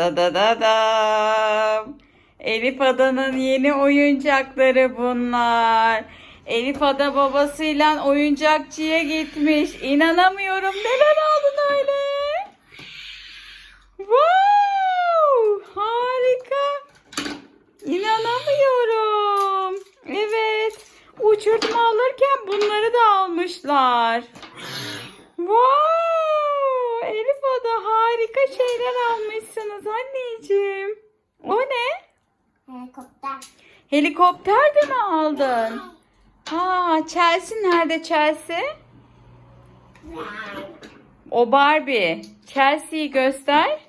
Da da da da. Elif Ada'nın yeni oyuncakları bunlar. Elif Ada babasıyla oyuncakçıya gitmiş. İnanamıyorum. Neler aldın öyle? Wow! Harika. İnanamıyorum. Evet. Uçurtma alırken bunları da almışlar. Wow! Elif Ada harika şeyler almışsınız anneciğim. O ne? Helikopter. Helikopter de mi aldın? Ha, Chelsea nerede Chelsea? O Barbie. Chelsea'yi göster.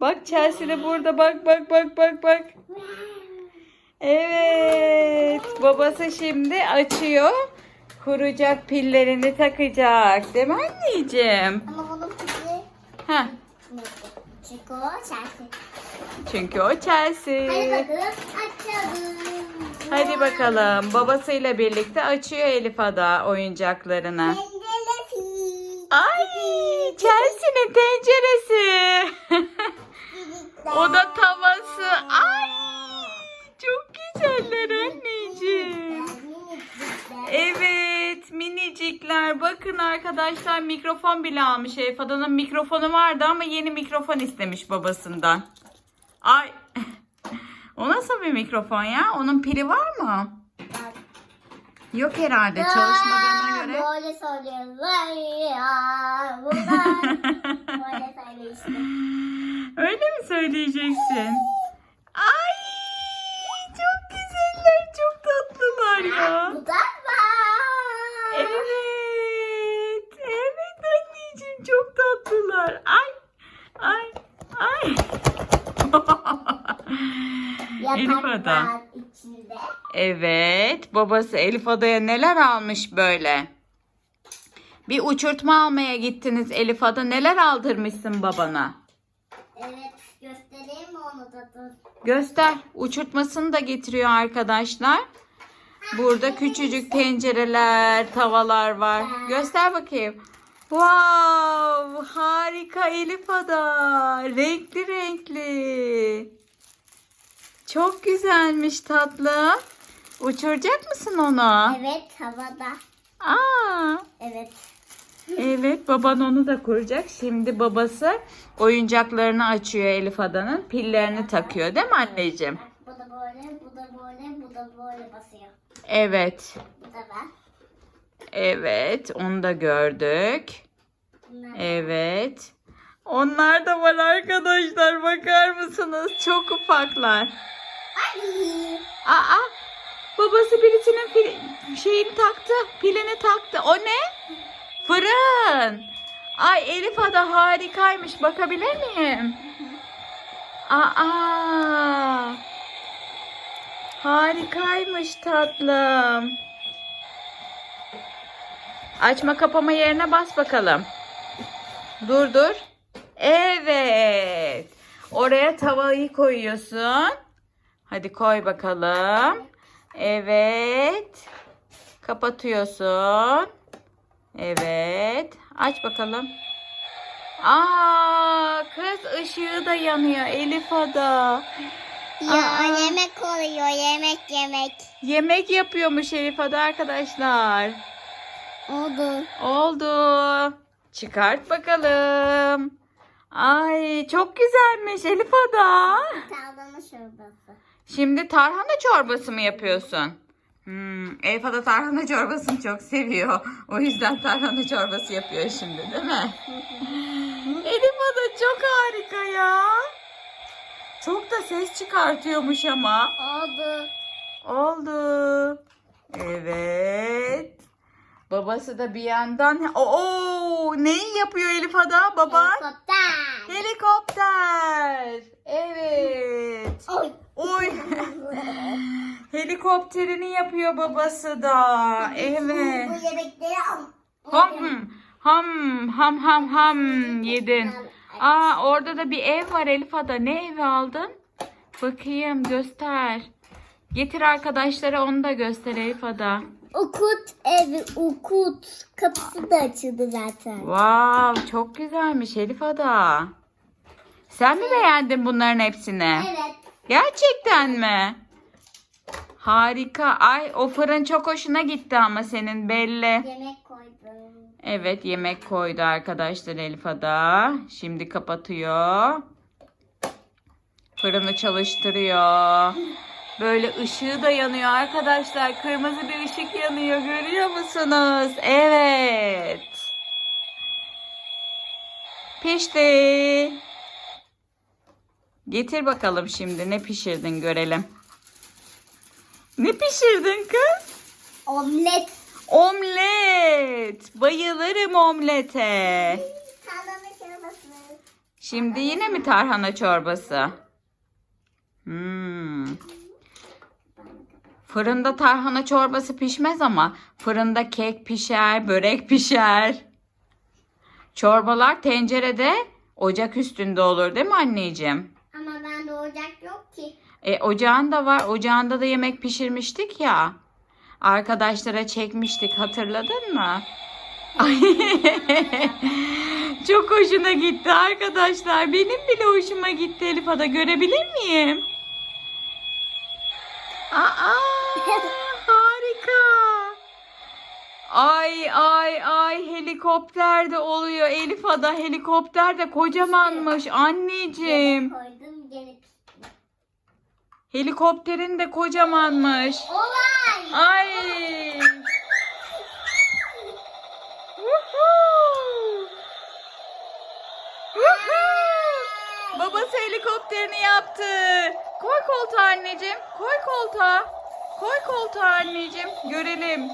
Bak Chelsea de burada. Bak bak bak bak bak. Evet. Babası şimdi açıyor. Kuracak pillerini takacak. Değil mi anneciğim? Ama bunun Heh. Çünkü o şarkı. Çünkü o Chelsea. Hadi bakalım açalım. Hadi bakalım. Babasıyla birlikte açıyor Elif Ada oyuncaklarını. Ay Chelsea'nin tenceresi. o da tavası. Ay çok güzeller anneciğim. Evet minicikler. Bakın arkadaşlar mikrofon bile almış. Elif Ada'nın mikrofonu vardı ama yeni mikrofon istemiş babasından. Ay o nasıl bir mikrofon ya? Onun pili var mı? Yok herhalde çalışmadığına göre. Böyle söylüyorlar ya. Bunlar böyle söylüyor işte. Öyle mi söyleyeceksin? Ay çok güzeller, çok tatlılar ya. Bu da var. Evet, evet anneciğim çok tatlılar. Ay, ay, ay. Elif Ada. içinde. Evet, babası Elif Ada'ya neler almış böyle? Bir uçurtma almaya gittiniz Elif Ada. Neler aldırmışsın babana? Evet göstereyim mi onu da dur. Göster. Uçurtmasını da getiriyor arkadaşlar. Burada küçücük tencereler, tavalar var. Göster bakayım. Wow! Harika Elif Ada. Renkli renkli. Çok güzelmiş tatlım. Uçuracak mısın onu? Evet havada. Aa, Evet. evet baban onu da kuracak. Şimdi babası oyuncaklarını açıyor Elif Ada'nın. Pillerini takıyor değil mi anneciğim? Bu da böyle, bu da böyle, bu da böyle basıyor. Evet. Bu da ben. Evet, onu da gördük. Evet. Onlar da var arkadaşlar. Bakar mısınız? Çok ufaklar. Aa, babası birisinin pil- şeyini taktı. Pilini taktı. O ne? Fırın. Ay Elif Ada harikaymış. Bakabilir miyim? Aa. Harikaymış tatlım. Açma kapama yerine bas bakalım. Dur dur. Evet. Oraya tavayı koyuyorsun. Hadi koy bakalım. Evet. Kapatıyorsun. Evet. Aç bakalım. Aa, kız ışığı da yanıyor Elif Ada. Ya Aa. yemek oluyor, yemek yemek. Yemek yapıyormuş Elif Ada arkadaşlar. Oldu. Oldu. Çıkart bakalım. Ay çok güzelmiş Elif Ada. Tavlama şurbası. Şimdi tarhana çorbası mı yapıyorsun? Hmm, Elif Ada tarhana çorbasını çok seviyor. O yüzden tarhana çorbası yapıyor şimdi değil mi? Elif Ada çok harika ya. Çok da ses çıkartıyormuş ama. Oldu. Oldu. Evet. Babası da bir yandan... Oo, neyi yapıyor Elif Ada baba? Helikopter. Helikopter. Evet. Oy. Oy. Helikopterini yapıyor babası da. Evet. Bu yemekleri al. Ham ham ham ham ham yedin. Aa orada da bir ev var Elif Ada. Ne evi aldın? Bakayım göster. Getir arkadaşlara onu da göster Elif Ada. Ukut evi, ukut. Kapısı da açıldı zaten. Wow çok güzelmiş Elif Ada. Sen mi beğendin bunların hepsini? Evet. Gerçekten mi? Harika. Ay o fırın çok hoşuna gitti ama senin belli. Yemek koydum. Evet yemek koydu arkadaşlar Elif Ada. Şimdi kapatıyor. Fırını çalıştırıyor. Böyle ışığı da yanıyor arkadaşlar. Kırmızı bir ışık yanıyor. Görüyor musunuz? Evet. Pişti. Getir bakalım şimdi ne pişirdin görelim. Ne pişirdin kız? Omlet. Omlet. Bayılırım omlete. Tarhana çorbası. Şimdi yine mi tarhana çorbası? Hmm. Fırında tarhana çorbası pişmez ama fırında kek pişer, börek pişer. Çorbalar tencerede, ocak üstünde olur değil mi anneciğim? Ama bende ocak yok ki. E ocağın da var. Ocağında da yemek pişirmiştik ya. Arkadaşlara çekmiştik hatırladın mı? Ay, Çok hoşuna gitti arkadaşlar. Benim bile hoşuma gitti Elif Ada. Görebilir miyim? Aa, harika. Ay ay ay helikopter de oluyor Elif Ada. Helikopter de kocamanmış anneciğim. Koydum gene pişti. Helikopterin de kocamanmış. Olay. Ay. Babası helikopterini yaptı. Koy koltuğa anneciğim. Koy koltuğa. Koy koltuğa anneciğim. Görelim.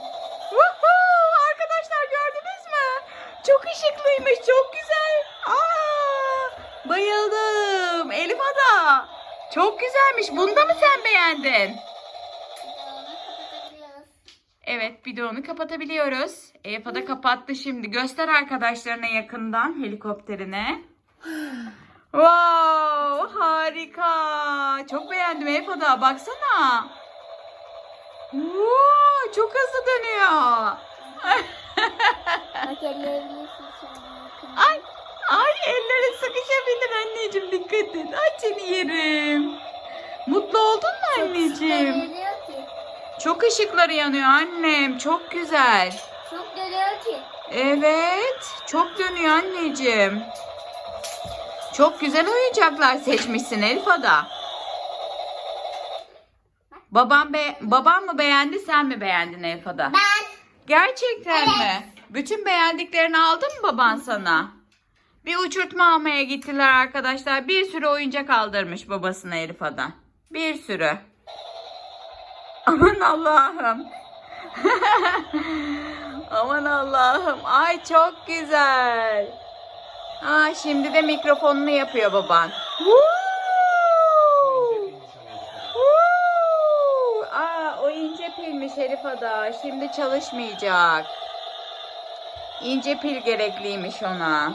Woohoo! Arkadaşlar gördünüz mü? Çok ışıklıymış. Çok güzel. Aa! Bayıldım. Elif Ada. Çok güzelmiş. Bunu da mı sen beğendin? Evet videonu kapatabiliyoruz. Efa da kapattı şimdi. Göster arkadaşlarına yakından helikopterine. Wow harika. Çok beğendim Efa da. Baksana. Wow, çok hızlı dönüyor. Bak. Ay, ay elleri sıkışabilir anneciğim dikkat et. Ay seni yerim. Mutlu oldun mu anneciğim? Çok ışıkları yanıyor annem. Çok güzel. Çok görüyor ki. Evet, çok dönüyor anneciğim. Çok güzel oyuncaklar seçmişsin Elif Ada. Babam be babam mı beğendi, sen mi beğendin Elif Ada? Ben. Gerçekten mi? Bütün beğendiklerini aldı mı baban sana? Bir uçurtma almaya gittiler arkadaşlar. Bir sürü oyuncak aldırmış babasına Elif Ada. Bir sürü. Aman Allah'ım. Aman Allah'ım. Ay çok güzel. Aa, şimdi de mikrofonunu yapıyor baban. Woo! Aa, o Elif Ada. Şimdi çalışmayacak. İnce pil gerekliymiş ona.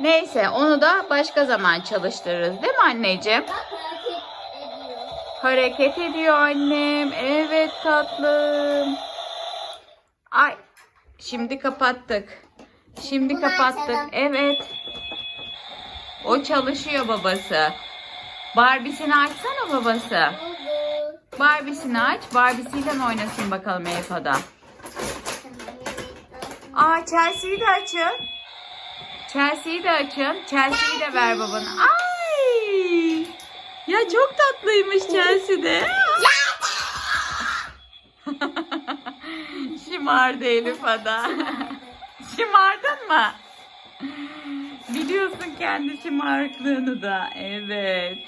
Neyse onu da başka zaman çalıştırırız değil mi anneciğim? Bak hareket ediyor. Hareket ediyor annem. Evet tatlım. Ay. Şimdi kapattık. Şimdi Bunu kapattık. açalım. Evet. O çalışıyor babası. Barbie'sini açsana babası. Oldu. Barbie'sini aç. Barbie'siyle oynasın bakalım Elif'ada. Aa Chelsea'yi de açın. Chelsea'yi de açın. Chelsea'yi de ver babana. Ay! Ya çok tatlıymış Chelsea de. Şımardı Elif Ada. Şımardın mı? Biliyorsun kendi şımarıklığını da. Evet.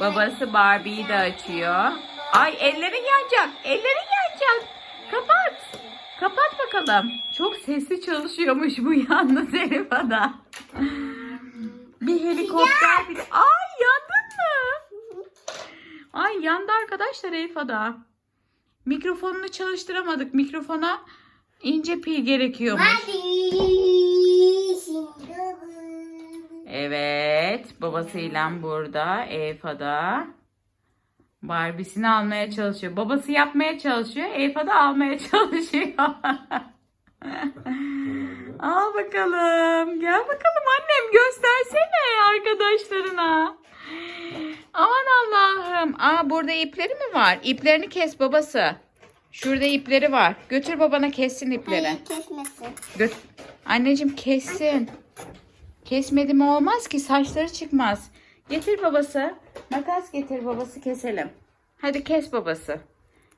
Babası Barbie'yi de açıyor. Ay ellerin yanacak. Ellerin yanacak. Kapat. Kapat bakalım. Çok sesli çalışıyormuş bu yalnız Elif Ada. Bir helikopter bir... Ay yandın mı? Ay yandı arkadaşlar Elif Ada. Mikrofonunu çalıştıramadık. Mikrofona ince pil gerekiyormuş. Evet, babasıyla burada, Efa'da. Barbie'sini almaya çalışıyor. Babası yapmaya çalışıyor, Efa da almaya çalışıyor. Al bakalım. Gel bakalım annem göstersene arkadaşlarına. Aman Allah'ım. Aa burada ipleri mi var? İplerini kes babası. Şurada ipleri var. Götür babana kessin ipleri. Hayır kesmesin. Göt Anneciğim kessin. Kesmedi mi olmaz ki saçları çıkmaz. Getir babası. Makas getir babası keselim. Hadi kes babası.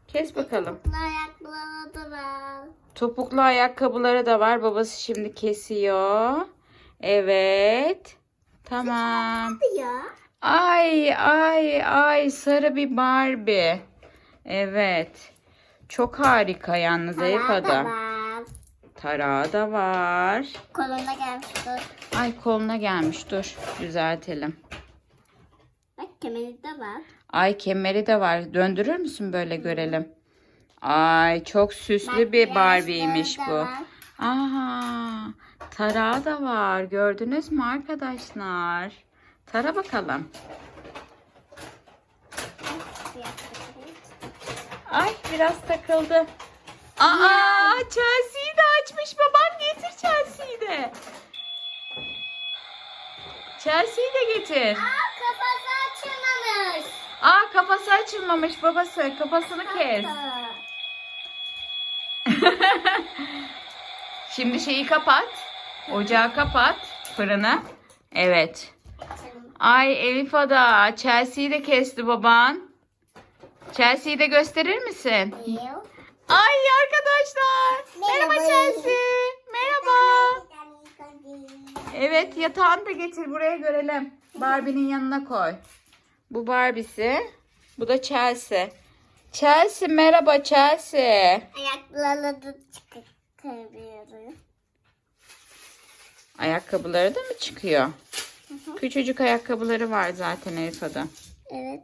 Kes bakalım. Ayakları da var. Topuklu ayakkabıları da var. Babası şimdi kesiyor. Evet. Tamam. Ay ay ay sarı bir Barbie. Evet. Çok harika yalnız Elif Ayağı da var. Tarağı da var. Koluna gelmiş dur. Ay koluna gelmiş dur düzeltelim. Kemeri de var. Ay kemeri de var. Döndürür müsün böyle görelim. Ay çok süslü bir Bak, Barbie'ymiş yaşları da bu. var. Aha tarağı da var. Gördünüz mü arkadaşlar? Tara bakalım. Ay biraz takıldı. Aa Chelsea'yi de açmış baban getir Chelsea'yi de. Chelsea'yi de getir. Aa kafası açılmamış. Aa kafası açılmamış babası. Kafasını kes. Şimdi şeyi kapat. Ocağı kapat. Fırını. Evet. Ay Elif Ada. Chelsea'yi de kesti baban. Chelsea'yi de gösterir misin? Ay arkadaşlar. Merhaba Merhaba. Chelsea. Merhaba. Evet yatağını da getir buraya görelim. Barbie'nin yanına koy. Bu Barbie'si. Bu da Chelsea. Chelsea merhaba Chelsea. Ayakları da çıkartıyorum. Ayakkabıları da mı çıkıyor? Küçücük ayakkabıları var zaten Elif Ada. Evet.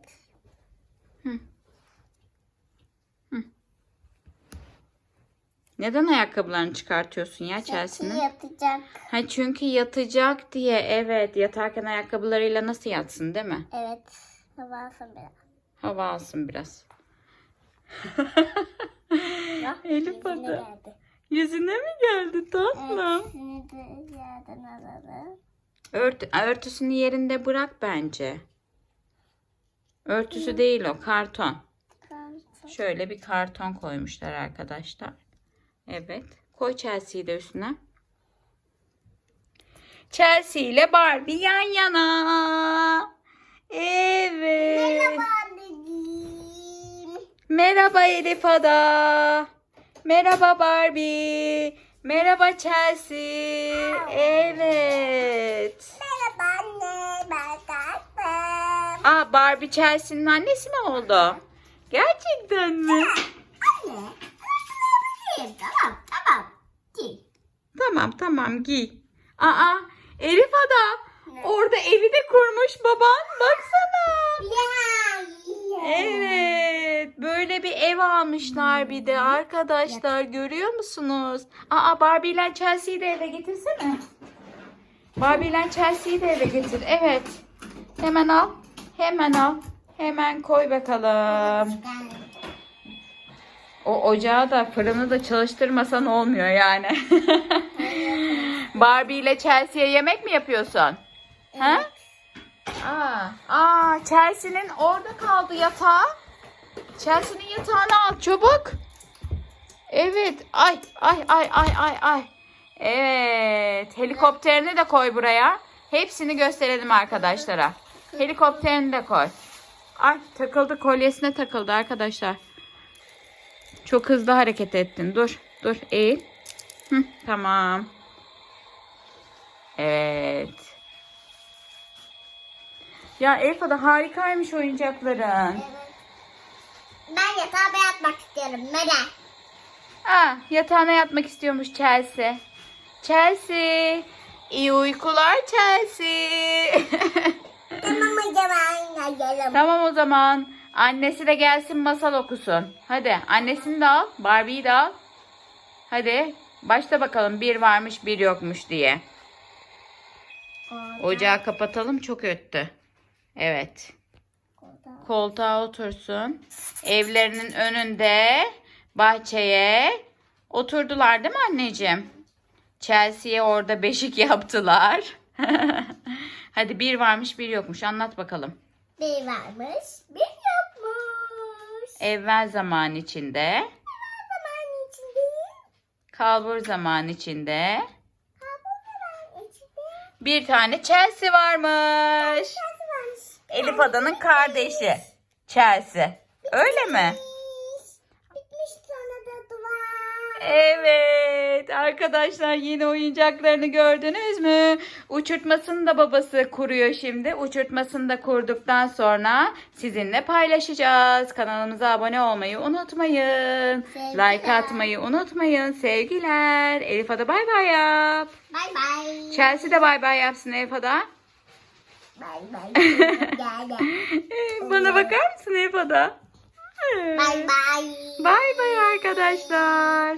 Neden ayakkabılarını çıkartıyorsun ya Chelsea'nin? Yatacak. Ha çünkü yatacak diye. Evet yatarken ayakkabılarıyla nasıl yatsın değil mi? Evet. Havasın biraz. Hava alsın biraz. Bak, Elif yüzüne Ada. geldi. Yüzüne mi geldi tatlım? Hepsini de yerden alalım. Ört, örtüsünü yerinde bırak bence. Örtüsü değil o karton. Kalsın. Şöyle bir karton koymuşlar arkadaşlar. Evet. Koy Chelsea'yi de üstüne. Chelsea ile Barbie yan yana. Evet. Merhaba anneciğim. Merhaba Elif Ada. Merhaba Barbie. Merhaba Chelsea. Evet. Merhaba anne. Ben kalktım. Aa Barbie Chelsea'nin annesi mi oldu? Gerçekten mi? Anne. Anne. Tamam. Tamam. Gel. Tamam tamam giy. Aa Elif Ada. Ne? Orada evi de kurmuş baban. Baksana. Ya. Evet. Böyle bir ev almışlar bir de arkadaşlar. Görüyor musunuz? Aa Barbie ile Chelsea'yi de eve getirsene. Barbie ile Chelsea'yi de eve getir. Evet. Hemen al. Hemen al. Hemen koy bakalım. O ocağı da fırını da çalıştırmasan olmuyor yani. Barbie ile Chelsea'ye yemek mi yapıyorsun? Ha? Aa, aa Chelsea'nin orada kaldı yatağı. Chelsea'nin yatağını al çabuk. Evet. Ay ay ay ay ay ay. Evet. Helikopterini de koy buraya. Hepsini gösterelim arkadaşlara. Helikopterini de koy. Ay takıldı kolyesine takıldı arkadaşlar. Çok hızlı hareket ettin. Dur. Dur. Eğil. Hı, tamam. Evet. Ya Elfa da harikaymış oyuncakların. Ben yatağa yatmak istiyorum. Neden? Aa, yatağına yatmak istiyormuş Chelsea. Chelsea. İyi uykular Chelsea. Tamam o zaman tamam o zaman. Annesi de gelsin masal okusun. Hadi annesini de al. Barbie'yi de al. Hadi başla bakalım bir varmış bir yokmuş diye. Ocağı kapatalım çok öttü. Evet. Koltuğa otursun. Evlerinin önünde bahçeye oturdular değil mi anneciğim? Chelsea'ye orada beşik yaptılar. Hadi bir varmış bir yokmuş. Anlat bakalım. Bir varmış, bir yokmuş. Evvel zaman içinde, Zaman içinde, kalbur zaman içinde. Bir tane Chelsea varmış. Elif Adan'ın kardeşi. Chelsea. Öyle mi? Bitmiş. Sonra da duvar. Evet arkadaşlar yeni oyuncaklarını gördünüz mü? Uçurtmasını da babası kuruyor şimdi. Uçurtmasını da kurduktan sonra sizinle paylaşacağız. Kanalımıza abone olmayı unutmayın. Sevgiler. Like atmayı unutmayın. Sevgiler. Elif Ada bay bay yap. Bay bay. Chelsea de bay bay yapsın Elif Ada. Bay bay. Gel. Bana bakar mısın Elif Ada? Bay bay. Bay bay arkadaşlar.